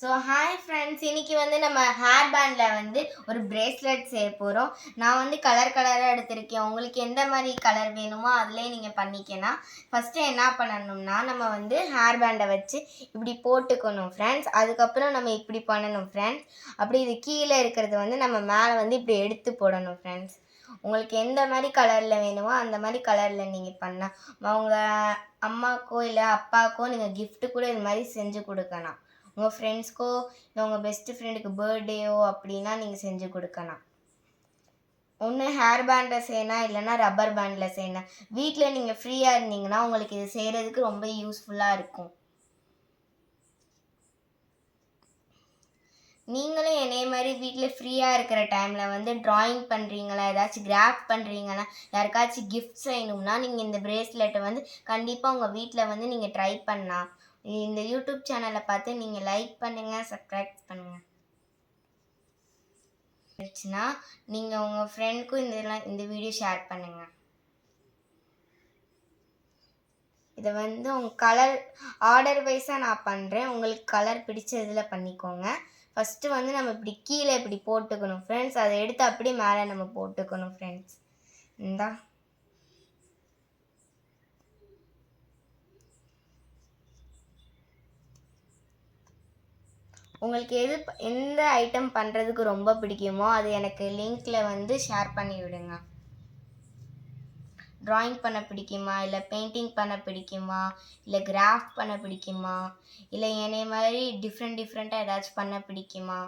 So hi friends இன்னைக்கு வந்து நம்ம ஹேர் பேண்டில் வந்து ஒரு பிரேஸ்லெட் செய்ய போகிறோம் நான் வந்து கலர் கலராக எடுத்திருக்கேன். உங்களுக்கு எந்த மாதிரி கலர் வேணுமோ அதிலே நீங்கள் பண்ணிக்கலாம். ஃபஸ்ட்டு என்ன பண்ணணும்னா நம்ம வந்து ஹேர் பேண்டை வச்சு இப்படி போட்டுக்கணும் ஃப்ரெண்ட்ஸ் அதுக்கப்புறம் நம்ம இப்படி பண்ணணும் ஃப்ரெண்ட்ஸ் அப்படி இது கீழே இருக்கிறது வந்து நம்ம மேலே வந்து இப்படி எடுத்து போடணும் ஃப்ரெண்ட்ஸ் உங்களுக்கு எந்த மாதிரி கலரில் வேணுமோ அந்த மாதிரி கலரில் நீங்கள் பண்ணலாம். அவங்க அம்மாக்கோ இல்லை அப்பாக்கோ நீங்கள் கிஃப்ட்டு கூட இது மாதிரி செஞ்சு கொடுக்கலாம். உங்கள் ஃப்ரெண்ட்ஸ்க்கோ இல்லை உங்கள் பெஸ்ட் ஃப்ரெண்டுக்கு பர்த்டேயோ அப்படின்னா நீங்கள் செஞ்சு கொடுக்கலாம். ஒன்று ஹேர் பேண்டில் செய்யணும் இல்லைன்னா ரப்பர் பேண்டில் செய்யணும் வீட்டில் நீங்கள் ஃப்ரீயாக இருந்தீங்கன்னா உங்களுக்கு இது செய்கிறதுக்கு ரொம்ப யூஸ்ஃபுல்லாக இருக்கும். நீங்களும் என்னைய மாதிரி வீட்டில் ஃப்ரீயாக இருக்கிற டைமில் வந்து ட்ராயிங் பண்ணுறீங்களா ஏதாச்சும் கிராஃப்ட் பண்ணுறீங்களா யாருக்காச்சும் கிஃப்ட் செய்யணும்னா நீங்கள் இந்த ப்ரேஸ்லெட்டை வந்து கண்டிப்பாக உங்கள் வீட்டில் வந்து நீங்கள் ட்ரை பண்ணலாம். இந்த யூடியூப் சேனலை பார்த்து நீங்கள் லைக் பண்ணுங்கள் சப்ஸ்கிரைப் பண்ணுங்கள் இருந்துச்சுன்னா நீங்கள் உங்கள் ஃப்ரெண்டுக்கும் இதெல்லாம் இந்த வீடியோ ஷேர் பண்ணுங்கள் இதை வந்து உங்கள் கலர் ஆர்டர் வைஸாக நான் பண்ணுறேன் உங்களுக்கு கலர் பிடிச்ச இதில் பண்ணிக்கோங்க. ஃபஸ்ட்டு வந்து நம்ம இப்படி கீழே இப்படி போட்டுக்கணும் ஃப்ரெண்ட்ஸ் அதை எடுத்து அப்படியே மேலே நம்ம போட்டுக்கணும் ஃப்ரெண்ட்ஸ் இந்தா. உங்களுக்கு எது எந்த ஐட்டம் பண்ணுறதுக்கு ரொம்ப பிடிக்குமோ அது எனக்கு லிங்க்கில் வந்து ஷேர் பண்ணி விடுங்க. ட்ராயிங் பண்ண பிடிக்குமா? இல்லை பெயிண்டிங் பண்ண பிடிக்குமா? இல்லை கிராஃப்ட் பண்ண பிடிக்குமா? இல்லை என்னைய மாதிரி டிஃப்ரெண்ட் டிஃப்ரெண்ட்டாக ஏதாச்சும் பண்ண பிடிக்குமா?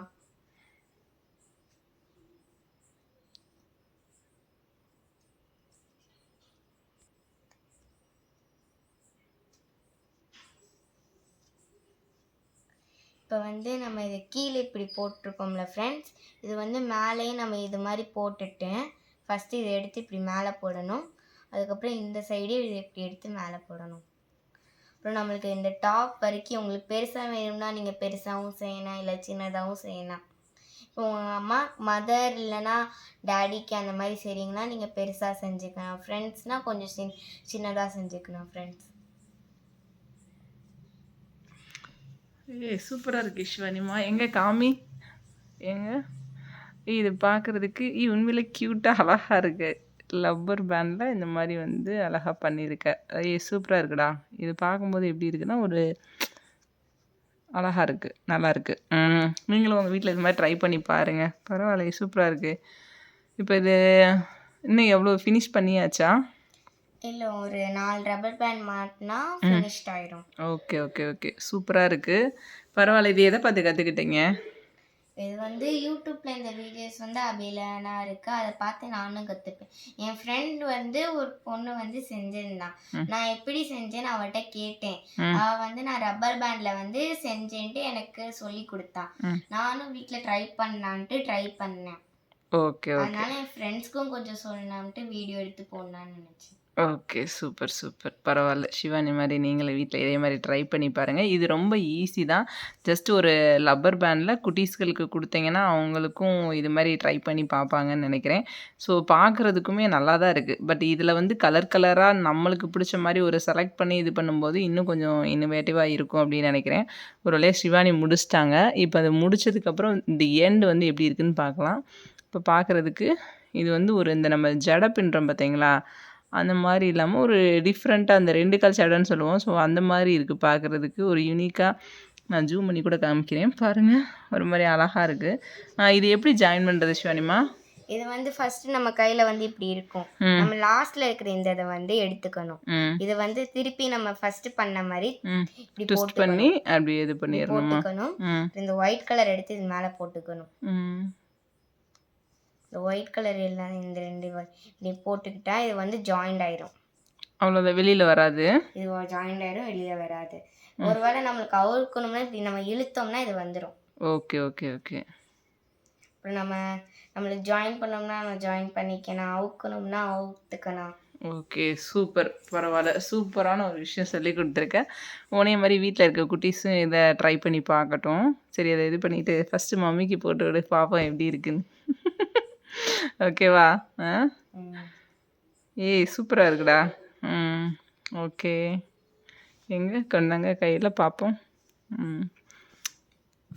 இப்போ வந்து நம்ம இது கீழே இப்படி போட்டிருக்கோம்ல ஃப்ரெண்ட்ஸ் இது வந்து மேலேயே நம்ம இது மாதிரி போட்டுட்டு ஃபஸ்ட்டு இதை எடுத்து இப்படி மேலே போடணும். அதுக்கப்புறம் இந்த சைடே இதை இப்படி எடுத்து மேலே போடணும். அப்புறம் நம்மளுக்கு இந்த டாப் வரைக்கும் உங்களுக்கு பெருசாக வேணும்னா நீங்கள் பெருசாகவும் செய்யலாம் இல்லை சின்னதாகவும் செய்யலாம். இப்போ உங்கள் அம்மா மதர் இல்லைன்னா டேடிக்கு அந்த மாதிரி செய்கிறீங்கன்னா நீங்கள் பெருசாக செஞ்சுக்கலாம். ஃப்ரெண்ட்ஸ்னால் கொஞ்சம் சின் சின்னதாக செஞ்சுக்கணும் ஃப்ரெண்ட்ஸ் ஏய் சூப்பராக இருக்கு இஷ்வானிமா எங்கே காமி? எங்க? இது பார்க்குறதுக்கு உண்மையில க்யூட்டாக அழகாக இருக்கு. லப்பர் பேண்டில் இந்த மாதிரி வந்து அழகாக பண்ணியிருக்க. ஏய் சூப்பராக இருக்குடா. இது பார்க்கும்போது எப்படி இருக்குன்னா ஒரு அழகாக இருக்குது நல்லா இருக்குது ம் நீங்களும் உங்கள் வீட்டில் இது மாதிரி ட்ரை பண்ணி பாருங்கள் பரவாயில்ல சூப்பராக இருக்குது இப்போ இது இன்னும் எவ்வளோ ஃபினிஷ் பண்ணியாச்சா? இல்லை ஒரு நாலு ரப்பர் பேண்ட் மாட்டினா ஃபினிஷ்ட் ஆயிடும் ஓகே ஓகே ஓகே. சூப்பராக இருக்குது பரவாயில்ல இது எதை பார்த்து கற்றுக்கிட்டீங்க இது வந்து யூடியூப்ல இந்த வீடியோஸ் வந்து அபிலனா இருக்கு. அதை பார்த்து நானும் கற்றுப்பேன் என் ஃப்ரெண்ட் வந்து ஒரு பொண்ணு வந்து செஞ்சிருந்தான் நான் எப்படி செஞ்சேன்னு அவட்ட கேட்டேன். ம். அவ வந்து நான் ரப்பர் பேண்ட்ல வந்து செஞ்சேன்ட்டு எனக்கு சொல்லி கொடுத்தா. நானும் வீட்டில் ட்ரை பண்ணலான்ட்டு ட்ரை பண்ணேன். Okay okay. அதனால என் ஃப்ரெண்ட்ஸ்க்கும் கொஞ்சம் சொல்லலாம்ட்டு வீடியோ எடுத்து போடலான்னு நினச்சேன். Okay super super. பரவாயில்ல சிவானி மாதிரி நீங்களும் வீட்டில் இதே மாதிரி ட்ரை பண்ணி பாருங்கள் இது ரொம்ப ஈஸி தான். ஜஸ்ட் ஒரு லப்பர் பேண்டில் குட்டீஸ்களுக்கு கொடுத்தீங்கன்னா அவங்களுக்கும் இது மாதிரி ட்ரை பண்ணி பார்ப்பாங்கன்னு நினைக்கிறேன். ஸோ பார்க்குறதுக்குமே நல்லா தான் இருக்குது பட் இதில் வந்து கலர் கலராக நம்மளுக்கு பிடிச்ச மாதிரி ஒரு செலக்ட் பண்ணி இது பண்ணும்போது இன்னும் கொஞ்சம் இன்னோவேட்டிவாக இருக்கும் அப்படின்னு நினைக்கிறேன். ஒரு வழியாக சிவானி முடிச்சிட்டாங்க. இப்போ அது முடிச்சதுக்கப்புறம் இந்த எண்டு வந்து எப்படி இருக்குன்னு பார்க்கலாம். இப்போ பார்க்குறதுக்கு இது வந்து ஒரு இந்த நம்ம ஜடை பின்னுறோம் பார்த்தீங்களா? அந்த மாதிரி இல்லாமல் ஒரு டிஃப்ரெண்ட்டாக அந்த ரெண்டு கால் சொல்லுவோம். ஸோ அந்த மாதிரி இருக்குது பார்க்குறதுக்கு ஒரு யூனிக்காக நான் ஜூம் பண்ணி கூட காமிக்கிறேன். பாருங்கள் ஒரு மாதிரி அழகாக இருக்குது இது எப்படி ஜாயின் பண்ணுறது சிவானிமா இது வந்து ஃபர்ஸ்ட் நம்ம கையில வந்து இப்படி இருக்கும். நம்ம லாஸ்ட்ல இருக்கிற இந்த இதை வந்து எடுத்துக்கணும். இது வந்து திருப்பி நம்ம ஃபர்ஸ்ட் பண்ண மாதிரி இப்படி போட்டுக்கணும். பண்ணி அப்படி இது பண்ணிடணுமா? இந்த ஒயிட் கலர் எடுத்து இது மேலே போட்டுக்கணும். இந்த ஒயிட் கலர் எல்லாம் இந்த ரெண்டு இப்படி போட்டுக்கிட்டா இது வந்து ஜாயிண்ட் ஆயிரும். அவ்வளோதான் வெளியில் வராது. இது ஜாயிண்ட் ஆயிரும் வெளியில வராது. ஒருவேளை நம்மளுக்கு அவுக்கணும்னா இப்படி நம்ம இழுத்தோம்னா இது வந்துடும் ஓகே ஓகே ஓகே. அப்புறம் நம்ம நம்மளுக்கு ஜாயின் பண்ணோம்னா நம்ம ஜாயின் பண்ணிக்கலாம் அவுக்கணும்னா அவுத்துக்கலாம் ஓகே சூப்பர். பரவாயில்ல. சூப்பரான ஒரு விஷயம் சொல்லி கொடுத்துருக்க. உனைய மாதிரி வீட்டில் இருக்க குட்டீஸும் இதை ட்ரை பண்ணி பார்க்கட்டும். சரி அதை இது பண்ணிவிட்டு ஃபஸ்ட்டு மம்மிக்கு போட்டு விடு. பார்ப்போம் எப்படி இருக்குன்னு. ஓகேவா ஆ. ஏய் சூப்பராக இருக்குடா. ம் ஓகே எங்கே? கொண்டாங்க கையில் பார்ப்போம் ம்.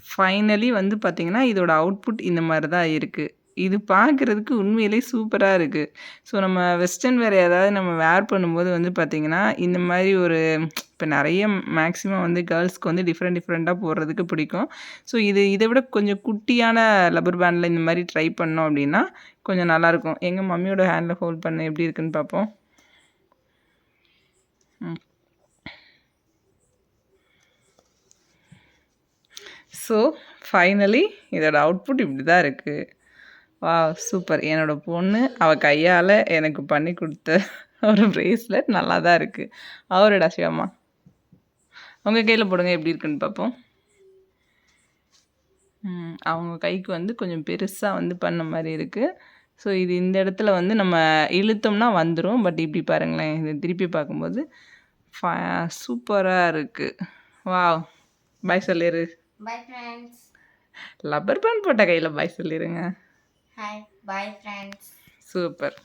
ஃபைனலி வந்து பார்த்தீங்கன்னா, இதோட அவுட்புட் இந்த மாரி தான் இருக்கு. இது பார்க்குறதுக்கு உண்மையிலேயே சூப்பராக இருக்குது ஸோ நம்ம வெஸ்டர்ன் வேறு ஏதாவது நம்ம வேர் பண்ணும்போது வந்து பார்த்திங்கன்னா இந்த மாதிரி ஒரு இப்போ நிறைய மேக்ஸிமம் வந்து கேர்ள்ஸ்க்கு வந்து டிஃப்ரெண்ட் டிஃப்ரெண்ட்டாக போடுறதுக்கு பிடிக்கும். ஸோ இது இதை விட கொஞ்சம் குட்டியான லப்பர் பேண்டில் இந்த மாதிரி ட்ரை பண்ணோம் அப்படின்னா கொஞ்சம் நல்லாயிருக்கும். எங்கள் மம்மியோட ஹேண்டில் ஹோல்ட் பண்ண எப்படி இருக்குன்னு பார்ப்போம். ம். ஸோ ஃபைனலி இதோட அவுட்புட் இப்படி தான் இருக்குது வாவ்! சூப்பர். என்னோட பொண்ணு அவ கையால எனக்கு பண்ணி குடுத்த ஒரு பிரேஸ்லெட் நல்லா தான் இருக்கு. அவருடா சிவம்மா. உங்க கையில போடுங்க எப்படி இருக்குன்னு பார்ப்போம். ம். அவங்க கைக்கு வந்து கொஞ்சம் பெருசா வந்து பண்ண மாரி இருக்கு. ஸோ இது இந்த இடத்துல வந்து நம்ம இழுத்தோம்னா வந்துரும். பட் இப்படி பாருங்களேன். இத திருப்பி பார்க்கும்போது ஃப சூப்பரா இருக்கு. Wow! Bye friends. Rubber band போட்ட கையில பாய் சொல்லிருங்க. ஹாய். Bye friends. சூப்பர்.